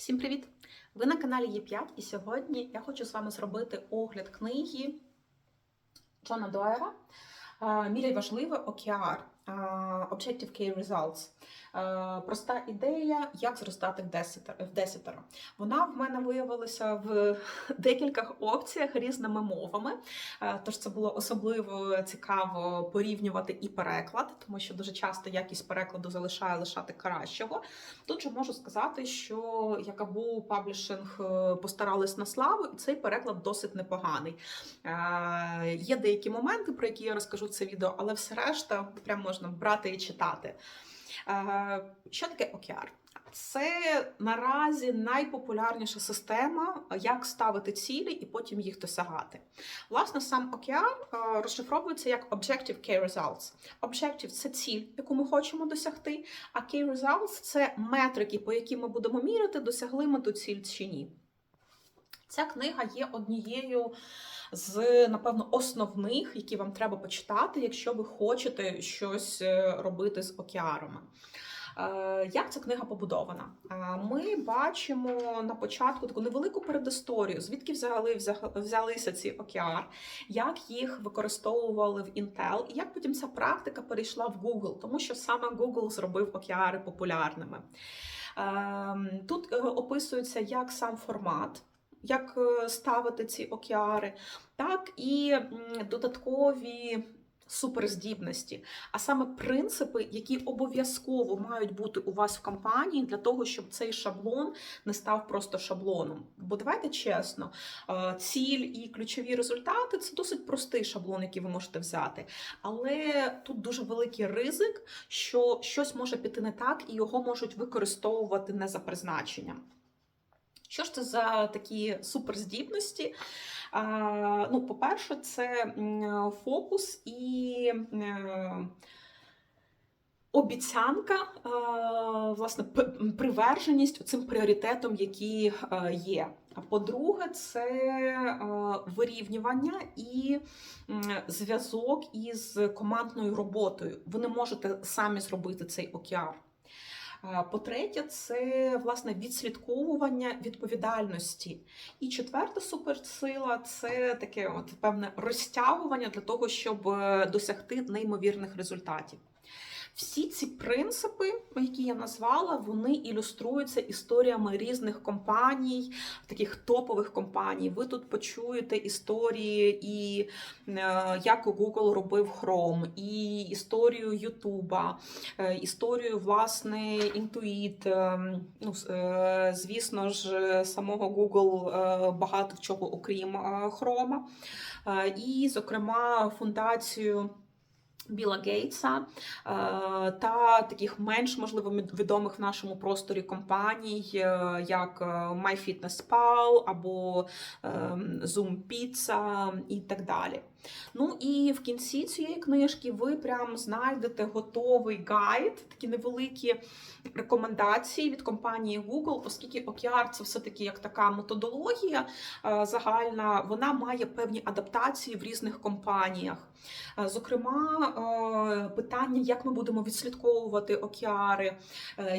Всім привіт! Ви на каналі Є5 і сьогодні я хочу з вами зробити огляд книги Джона Доера Міряй важливе е, Objective Key Results. Е, Проста ідея, як зростати в десятеро. Вона в мене виявилася в декількох опціях різними мовами. Е, Тож це було особливо цікаво порівнювати і переклад, тому що дуже часто якість перекладу залишає лишати кращого. Тут же можу сказати, що Якабу Паблішинг е, постарались на славу, і цей переклад досить непоганий. Є деякі моменти, про які я розкажу це відео, але все решта прям можна брати і читати. Е, Що таке OKR? Це наразі найпопулярніша система, як ставити цілі і потім їх досягати. Власне, сам OKR е, розшифровується як Objective Key Results. Objective – це ціль, яку ми хочемо досягти, а Key Results – це метрики, по яким ми будемо міряти, досягли ми ту ціль чи ні. Ця книга є однією з, напевно, основних, які вам треба почитати, якщо ви хочете щось е, робити з океарами. Е, Як ця книга побудована? Е, Ми бачимо на початку таку невелику передісторію, звідки взяли, взялися ці OKR, як їх використовували в Intel, і як потім ця практика перейшла в Google, тому що саме Google зробив OKR популярними. Ем, Тут описується як сам формат. Як е, ставити ці океари, так і додаткові суперздібності, а саме принципи, які обов'язково мають бути у вас в компанії для того, щоб цей шаблон не став просто шаблоном. Бо давайте чесно, е, ціль і ключові результати це досить простий шаблон, який ви можете взяти. Але тут дуже великий ризик, що щось може піти не так, і його можуть використовувати не за призначенням. Що ж це за такі суперздібності? Ну, по-перше, це фокус і е, обіцянка, е, власне, приверженість цим пріоритетам, які е, є. А по-друге, це вирівнювання і зв'язок із командною роботою. Ви не можете самі зробити цей океар. По-третє, це власне відслідковування відповідальності. І четверта суперсила це таке от певне розтягування для того, щоб е, досягти неймовірних результатів. Всі ці принципи, які я назвала, вони ілюструються історіями різних компаній, таких топових компаній. Ви тут почуєте історії, і е, як Google робив Chrome, і історію Ютуба, е, історію власне Intuit, е, ну, звісно ж, самого Google багато чого, окрім. Е, І, зокрема, фундацію. Біла Гейтса е, та таких менш можливо відомих в нашому просторі компаній, е, як е, MyFitnessPal або ем, Zoom Pizza і так далі. Ну і в кінці цієї книжки ви прям знайдете готовий гайд, такі невеликі рекомендації від компанії Google, оскільки OKR це все-таки як така методологія е, загальна, вона має певні адаптації в різних компаніях. Е, Зокрема, е, питання, як ми будемо відслідковувати океари,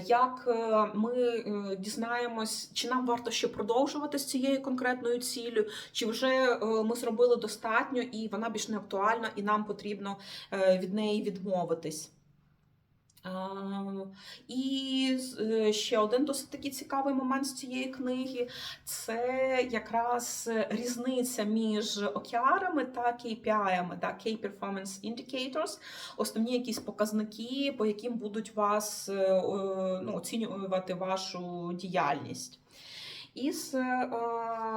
як ми дізнаємось, чи нам варто ще продовжувати з цією конкретною ціллю, чи вже ми зробили достатньо і вона більш не актуальна, і нам потрібно е, від неї відмовитись. І е, ще один досить такий цікавий момент з цієї книги це якраз різниця між океарами та KPI-ами, да, Key Performance Indicators, основні якісь показники, по яким будуть вас е, е, ну, оцінювати вашу діяльність. Із е,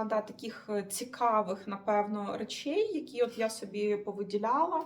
да, таких цікавих, напевно, речей, які от я собі повиділяла.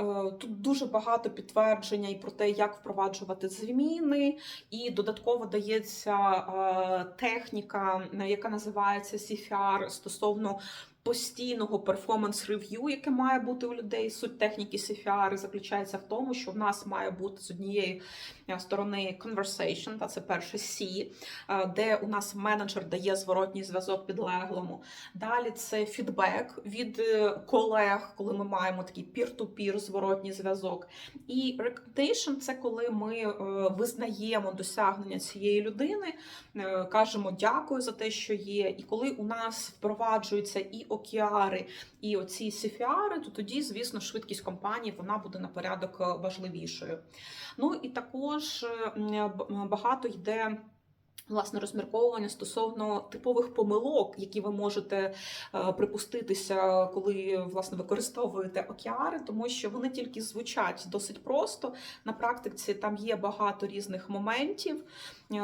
Е, Тут дуже багато підтвердження і про те, як впроваджувати зміни, і додатково дається е, техніка, е, яка називається CFR стосовно постійного перформанс рев'ю, яке має бути у людей. Суть техніки CFR заключається в тому, що в нас має бути з однієї е, сторони conversation, та це перше C, е, де у нас менеджер дає зворотній зв'язок підлеглому. Далі це фідбек від е, колег, коли ми маємо такий peer-to-peer зворотній зв'язок. І recommendation – це коли ми визнаємо досягнення цієї людини, кажемо дякую за те, що є. І коли у нас впроваджуються і океари, і оці CFR, то тоді, звісно, швидкість компанії вона буде на порядок е, важливішою. Ну і також е, багато йде. Власне, розмірковування стосовно типових помилок, які ви можете е, припуститися, коли власне використовуєте океари, тому що вони тільки звучать досить просто. На практиці там є багато різних моментів,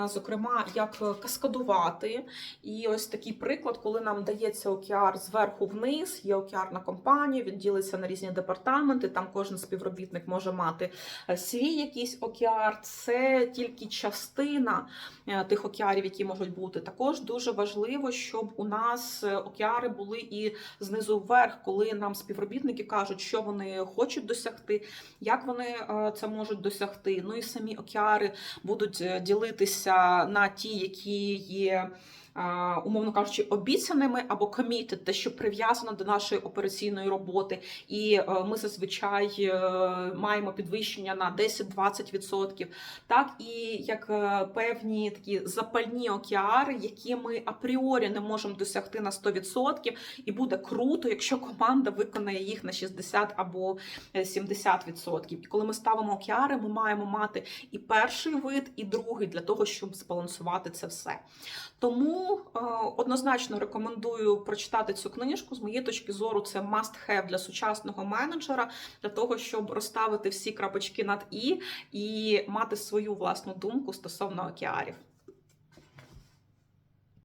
зокрема, як каскадувати. І ось такий приклад, коли нам дається океар зверху вниз, є океар на компанію, він ділиться на різні департаменти. Там кожен співробітник може мати е, свій якийсь океар. Це тільки частина е, тих океарів, які можуть бути. Також дуже важливо, щоб у нас е, океари були і знизу вверх, коли нам співробітники кажуть, що вони хочуть досягти, як вони е, це можуть досягти. Ну і самі океари будуть е, ділитися на ті, які є. Умовно кажучи, обіцяними або committed, те, що прив'язано до нашої операційної роботи, і е, ми зазвичай е, маємо підвищення на 10-20%, так і як е, певні такі запальні океари, які ми апріорі не можемо досягти на 100%, і буде круто, якщо команда виконає їх на 60 або е, 70%. І коли ми ставимо океари, ми маємо мати і перший вид, і другий для того, щоб збалансувати це все. Тому е, однозначно рекомендую прочитати цю книжку. З моєї точки зору, це must have для сучасного менеджера, для того, щоб розставити всі крапочки над і і мати свою власну думку стосовно океарів.